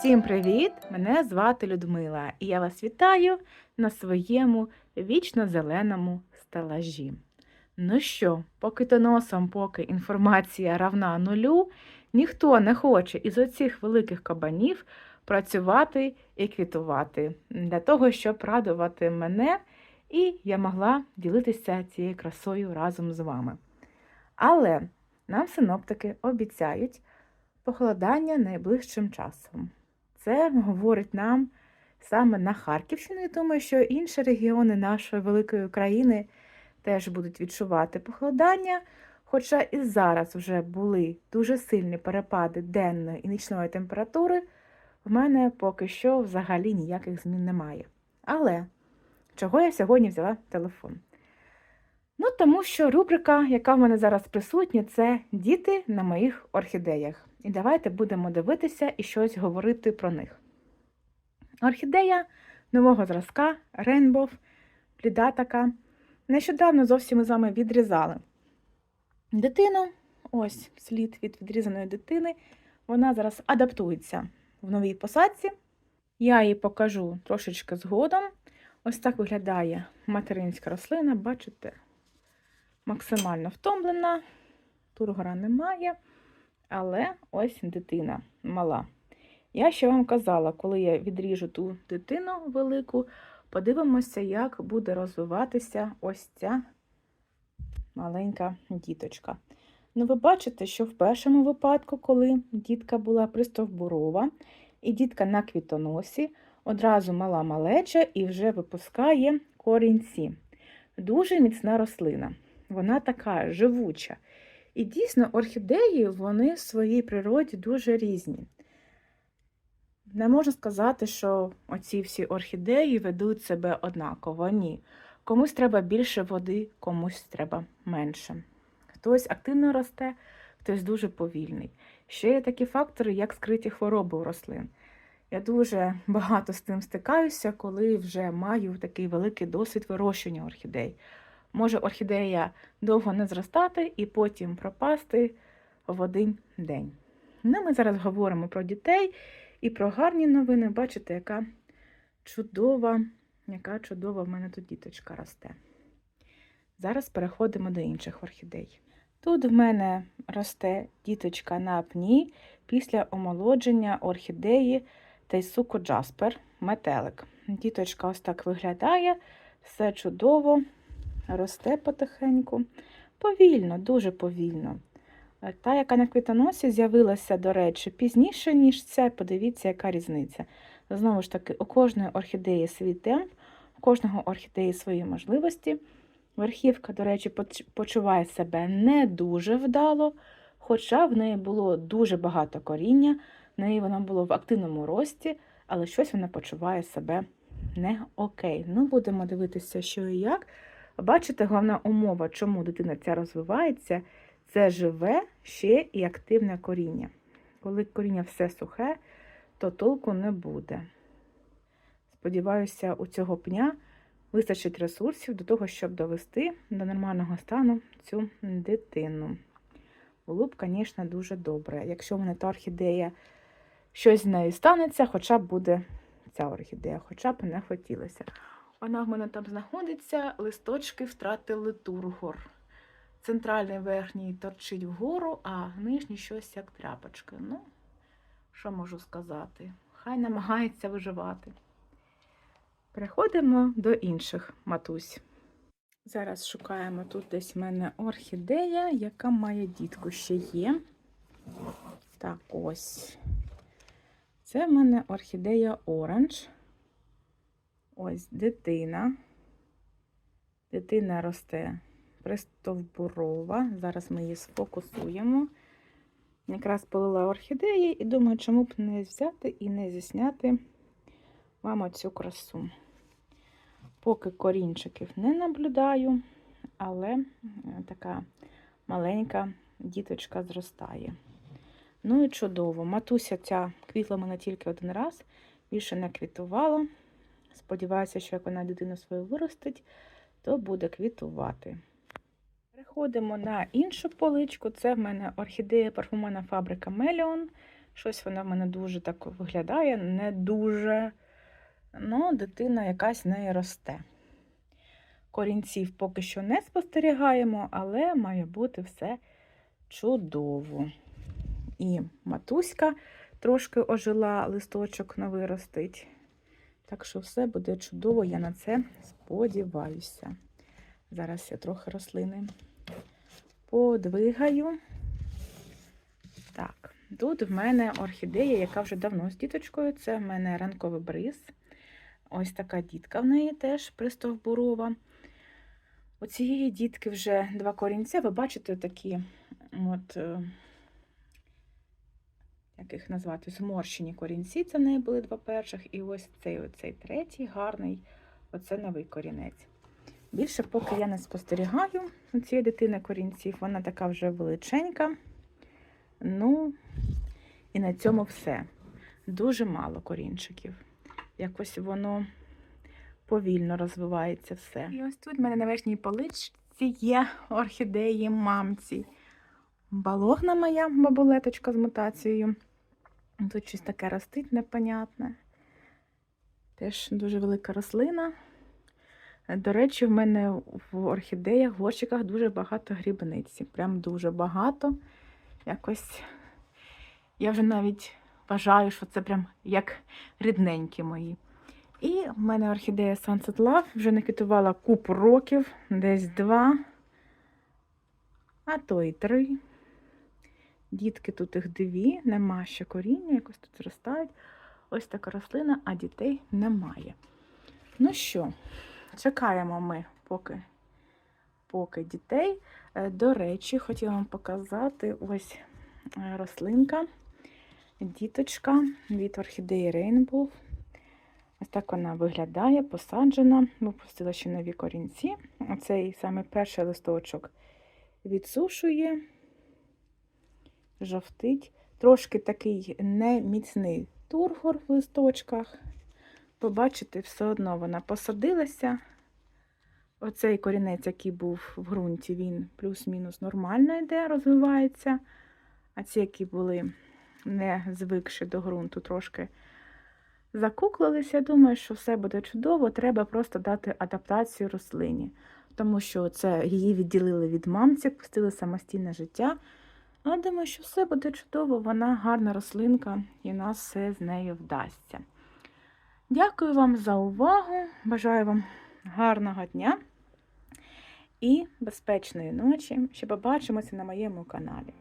Всім привіт! Мене звати Людмила, і я вас вітаю на своєму вічно зеленому стелажі. Ну що, поки то носом, поки інформація равна нулю, ніхто не хоче із оцих великих кабанів працювати і квітувати для того, щоб радувати мене, і я могла ділитися цією красою разом з вами. Але нам синоптики обіцяють похолодання найближчим часом. Це говорить нам саме на Харківщину. і думаю, що інші регіони нашої великої країни теж будуть відчувати похолодання. Хоча і зараз вже були дуже сильні перепади денної і нічної температури, в мене поки що взагалі ніяких змін немає. Але чого я сьогодні взяла телефон? Ну, тому що рубрика, яка в мене зараз присутня, це діти на моїх орхідеях. І давайте будемо дивитися і щось говорити про них. Орхідея нового зразка, Rainbow, бліда така. Нещодавно зовсім ми з вами відрізали дитину. Ось слід від відрізаної дитини. Вона зараз адаптується в новій посадці. Я її покажу трошечки згодом. Ось так виглядає материнська рослина, бачите, максимально втомлена, тургора немає. Але ось дитина мала. Я ще вам казала, коли я відріжу ту дитину велику, подивимося, як буде розвиватися ось ця маленька діточка. Ну, ви бачите, що в першому випадку, коли дітка була пристовбурова, і дітка на квітоносі, одразу мала малеча і вже випускає корінці. Дуже міцна рослина. Вона така живуча. І дійсно, орхідеї вони в своїй природі дуже різні. Не можна сказати, що оці всі орхідеї ведуть себе однаково. Ні. Комусь треба більше води, комусь треба менше. Хтось активно росте, хтось дуже повільний. Ще є такі фактори, як скриті хвороби у рослин. Я дуже багато з тим стикаюся, коли вже маю такий великий досвід вирощення орхідей. Може орхідея довго не зростати і потім пропасти в один день. Ну, Ми зараз говоримо про дітей і про гарні новини. Бачите, яка чудова, яка чудова в мене тут діточка росте. Зараз переходимо до інших орхідей. Тут в мене росте діточка на пні після омолодження орхідеї Тайсуко Джаспер, метелик. Діточка ось так виглядає, все чудово росте потихеньку. Повільно, дуже повільно. Та, яка на квітоносі з'явилася, до речі, пізніше, ніж ця, подивіться, яка різниця. Знову ж таки, у кожної орхідеї свій темп, у кожного орхідеї свої можливості. Верхівка, до речі, почуває себе не дуже вдало, хоча в неї було дуже багато коріння, в неї воно було в активному рості, але щось вона почуває себе не окей. Ну, будемо дивитися, що і як. Бачите, головна умова, чому дитина ця розвивається, це живе ще і активне коріння. Коли коріння все сухе, то толку не буде. Сподіваюся, у цього пня вистачить ресурсів до того, щоб довести до нормального стану цю дитину. Було звісно, дуже добре. Якщо в мене та орхідея щось з нею станеться, хоча б буде ця орхідея, хоча б не хотілося. Вона в мене там знаходиться, листочки втратили тургор. Центральний верхній торчить вгору, а нижній щось як тряпочка. Ну, що можу сказати? Хай намагається виживати. Переходимо до інших матусь. Зараз шукаємо тут десь в мене орхідея, яка має дітку ще є. Так, ось. Це в мене орхідея оранж. Ось дитина. Дитина росте пристовбурова. Зараз ми її сфокусуємо. Якраз полила орхідеї і думаю, чому б не взяти і не зісняти вам оцю красу. Поки корінчиків не наблюдаю, але така маленька діточка зростає. Ну і чудово. Матуся ця квітла мене тільки один раз, більше не квітувала. Сподіваюся, що як вона дитину свою виростить, то буде квітувати. Переходимо на іншу поличку. Це в мене орхідея парфумана фабрика Меліон. Щось вона в мене дуже так виглядає, не дуже. Ну, дитина якась в неї росте. Корінців поки що не спостерігаємо, але має бути все чудово. І матуська трошки ожила, листочок новий ростить. Так що все буде чудово, я на це сподіваюся. Зараз я трохи рослини подвигаю. Так, тут в мене орхідея, яка вже давно з діточкою. Це в мене ранковий бриз. Ось така дітка в неї теж пристовбурова. У цієї дітки вже два корінця. Ви бачите такі, от, е, як їх назвати, зморщені корінці. Це в неї були два перших. І ось цей оцей третій гарний, оце новий корінець. Більше, поки я не спостерігаю цієї дитини корінців, вона така вже величенька. Ну, і на цьому все. Дуже мало корінчиків. Якось воно повільно розвивається все. І ось тут в мене на верхній поличці є орхідеї мамці. Балогна моя бабулеточка з мутацією. Тут щось таке ростить непонятне. Теж дуже велика рослина. До речі, в мене в орхідеях, в горщиках дуже багато грібниці. Прям дуже багато. Якось я вже навіть вважаю, що це прям як рідненькі мої. І в мене орхідея Sunset Love вже не квітувала купу років, десь два, а то і три. Дітки тут їх дві, нема ще коріння, якось тут зростають. Ось така рослина, а дітей немає. Ну що, чекаємо ми поки, поки дітей. Е, До речі, хотіла вам показати ось е, рослинка, діточка від орхідеї Rainbow. Ось так вона виглядає, посаджена, випустила ще нові корінці. Оцей саме перший листочок відсушує, жовтить. Трошки такий неміцний тургор в листочках. Побачите, все одно вона посадилася. Оцей корінець, який був в ґрунті, він плюс-мінус нормально йде, розвивається. А ці, які були не звикші до ґрунту, трошки закуклилися. Думаю, що все буде чудово. Треба просто дати адаптацію рослині. Тому що це її відділили від мамці, пустили самостійне життя. Але думаю, що все буде чудово, вона гарна рослинка, і нас все з нею вдасться. Дякую вам за увагу. Бажаю вам гарного дня і безпечної ночі. Ще побачимося на моєму каналі.